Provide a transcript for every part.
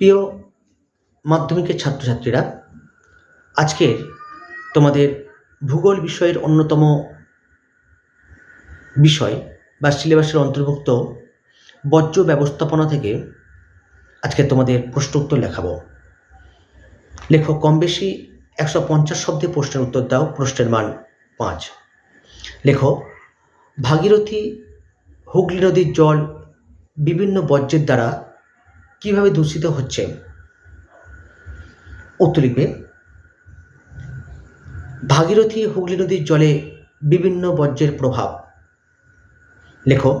প্রিয় মাধ্যমিকের ছাত্রছাত্রীরা আজকের তোমাদের ভূগোল বিষয়ের অন্যতম বিষয় বা সিলেবাসের অন্তর্ভুক্ত বর্জ্য ব্যবস্থাপনা থেকে আজকে তোমাদের প্রশ্ন উত্তর লেখাবো। লেখো কম বেশি একশো পঞ্চাশ শব্দে প্রশ্নের উত্তর দাও, প্রশ্নের মান পাঁচ। লেখো ভাগীরথী হুগলি নদীর জল বিভিন্ন বর্জ্যের দ্বারা কীভাবে দূষিত হচ্ছে? উত্তর লিখবে, ভাগীরথী হুগলি নদীর জলে বিভিন্ন বর্জ্যের প্রভাব। লেখো,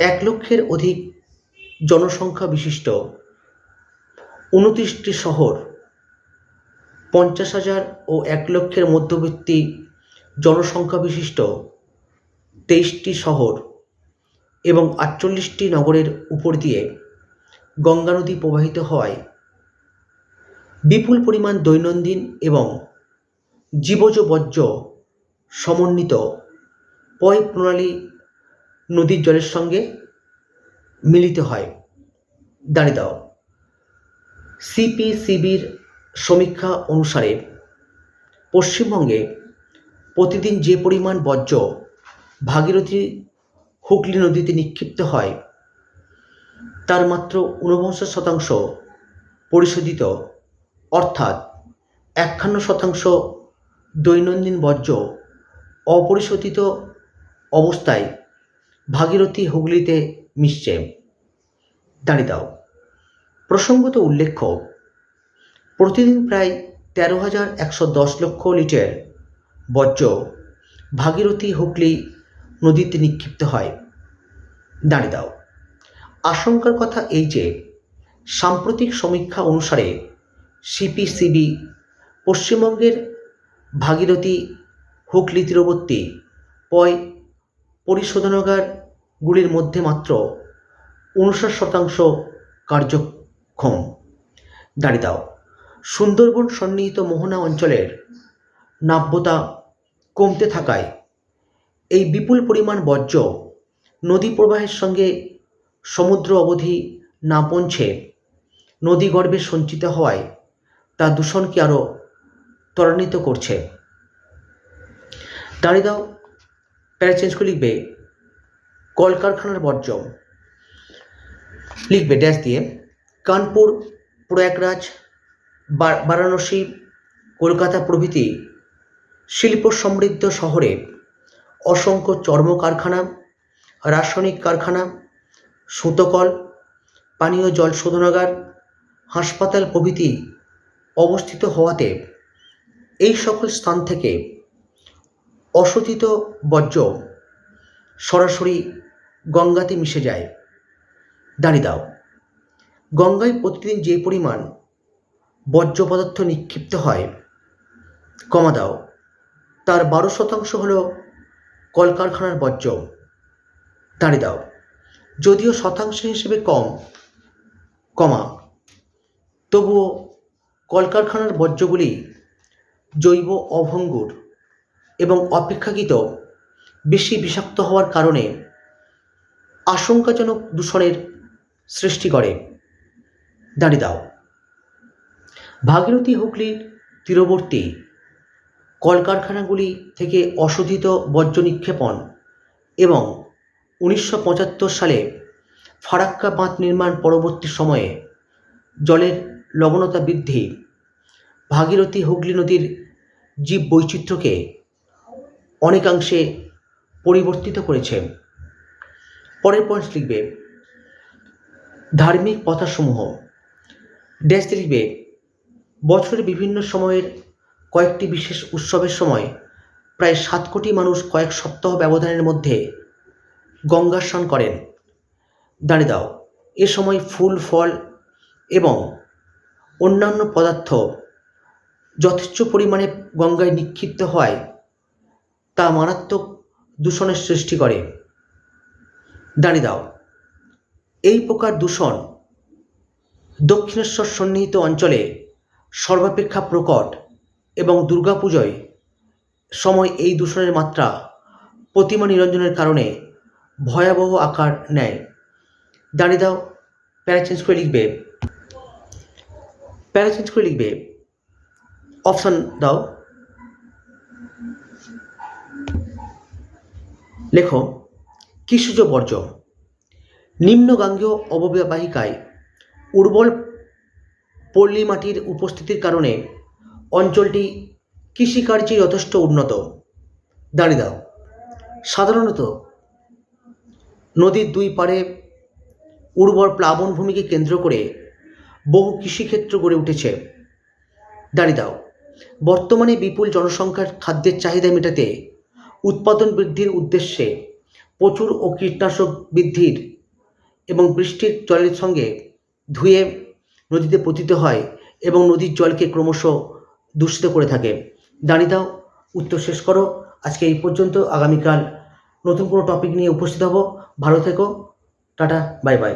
এক লক্ষের অধিক জনসংখ্যা বিশিষ্ট উনত্রিশটি শহর পঞ্চাশ হাজার ও এক লক্ষের মধ্যবর্তী জনসংখ্যা বিশিষ্ট তেইশটি শহর এবং আটচল্লিশটি নগরের উপর দিয়ে গঙ্গা নদী প্রবাহিত হওয়ায় বিপুল পরিমাণ দৈনন্দিন এবং জীবজ বর্জ্য সমন্বিত পয় প্রণালী নদীর জলের সঙ্গে মিলিত হয়। দাঁড়িয়ে দাও সিপিসিবির সমীক্ষা অনুসারে পশ্চিমবঙ্গে প্রতিদিন যে পরিমাণ বর্জ্য ভাগীরথী হুগলি নদীতে নিক্ষিপ্ত হয় তার মাত্র ঊনপঞ্চাশ শতাংশ পরিশোধিত, অর্থাৎ একান্ন শতাংশ দৈনন্দিন বর্জ্য অপরিশোধিত অবস্থায় ভাগীরথী হুগলিতে মিশছে। দাঁড়িয়ে দাও। প্রসঙ্গত উল্লেখ্য, প্রতিদিন প্রায় তেরো হাজার একশো দশ লক্ষ লিটার বর্জ্য ভাগীরথী হুগলি নদীতে নিক্ষিপ্ত হয়। দাঁড়িয়ে দাও। আশঙ্কার কথা এই যে, সাম্প্রতিক সমীক্ষা অনুসারে সিপিসিবি পশ্চিমবঙ্গের ভাগীরথী হুগলি তীরবর্তী পয় পরিশোধনাগারগুলির মধ্যে মাত্র উনষাট শতাংশ কার্যক্ষম। দাঁড়িয়ে দাও। সুন্দরবন সন্নিহিত মোহনা অঞ্চলের নাব্যতা কমতে থাকায় এই বিপুল পরিমাণ বর্জ্য নদী প্রবাহের সঙ্গে সমুদ্র অবধি না পৌঁছে নদী গর্ভে সঞ্চিত হওয়ায় তা দূষণকে আরও ত্বরান্বিত করছে। দাঁড়িয়ে দাও প্যারা চেঞ্জ করে লিখবে, কলকারখানার বর্জ্য। লিখবে ড্যাশ দিয়ে, কানপুর, প্রয়াগরাজ বারাণসী, কলকাতা প্রভৃতি শিল্প সমৃদ্ধ শহরে অসংখ্য চর্ম কারখানা রাসায়নিক কারখানা সুতোকল, পানীয় জল শোধনাগার, হাসপাতাল প্রভৃতি অবস্থিত হওয়াতে এই সকল স্থান থেকে অশোধিত বর্জ্য সরাসরি গঙ্গাতে মিশে যায়। দাঁড়িয়ে দাও। গঙ্গায় প্রতিদিন যে পরিমাণ বর্জ্য পদার্থ নিক্ষিপ্ত হয়, কমা দাও। তার বারো শতাংশ হল কলকারখানার বর্জ্য। দাঁড়িয়ে দাও। যদিও শতাংশ হিসেবে কম, কমা। তবুও কলকারখানার বর্জ্যগুলি জৈব অভঙ্গুর এবং অপেক্ষাকৃত বেশি বিষাক্ত হওয়ার কারণে আশঙ্কাজনক দূষণের সৃষ্টি করে। দাঁড়িয়ে দাও। ভাগীরথী হুগলির তীরবর্তী কলকারখানাগুলি থেকে অশোধিত বর্জ্য নিক্ষেপণ এবং উনিশশো পঁচাত্তর সালে ফারাক্কা বাঁধ নির্মাণ পরবর্তী সময়ে জলের লবণতা বৃদ্ধি ভাগীরথী হুগলি নদীর জীব বৈচিত্র্যকে অনেকাংশে পরিবর্তিত করেছে। পরের পয়েন্ট লিখবে, ধার্মিক প্রথাসমূহ। ড্যাশ লিখবে বছরের বিভিন্ন সময়ের কয়েকটি বিশেষ উৎসবের সময় প্রায় সাত কোটি মানুষ কয়েক সপ্তাহ ব্যবধানের মধ্যে গঙ্গা স্নান করেন। দাঁড়িয়ে দাও, এ সময় ফুল, ফল এবং অন্যান্য পদার্থ যথেচ্ছ পরিমাণে গঙ্গায় নিক্ষিপ্ত হয় তা মারাত্মক দূষণের সৃষ্টি করে। দাঁড়িয়ে দাও, এই প্রকার দূষণ দক্ষিণেশ্বর সন্নিহিত অঞ্চলে সর্বাপেক্ষা প্রকট এবং দুর্গাপুজোয় সময় এই দূষণের মাত্রা প্রতিমা নিরঞ্জনের কারণে ভয়াবহ আকার নেয়। দাঁড়িয়ে দাও প্যারা চেঞ্জ করে লিখবে। প্যারা চেঞ্জ করে লিখবে। অপশান দাও। লেখো কৃষিজ বর্জ্য নিম্নগাঙ্গীয় অববাহিকায় উর্বর পল্লী মাটির উপস্থিতির কারণে অঞ্চলটি কৃষিকার্যে যথেষ্ট উন্নত। দাঁড়িয়ে দাও। সাধারণত নদীর দুই পাড়ে উর্বর প্লাবনভূমিকে কেন্দ্র করে বহু কৃষিক্ষেত্র গড়ে উঠেছে। দাঁড়িয়ে দাও। বর্তমানে বিপুল জনসংখ্যার খাদ্যের চাহিদা মেটাতে উৎপাদন বৃদ্ধির উদ্দেশ্যে প্রচুর ও কীটনাশক বৃদ্ধির এবং বৃষ্টির জলের সঙ্গে ধুয়ে নদীতে পতিত হয় এবং নদীর জলকে ক্রমশ দূষিত করে থাকে। দাঁড়িয়ে দাও। উত্তর শেষ করো। আজকে এই পর্যন্ত। আগামীকাল নতুন কোনো টপিক নিয়ে উপস্থিত হব। ভালো থেকো। Tata bye bye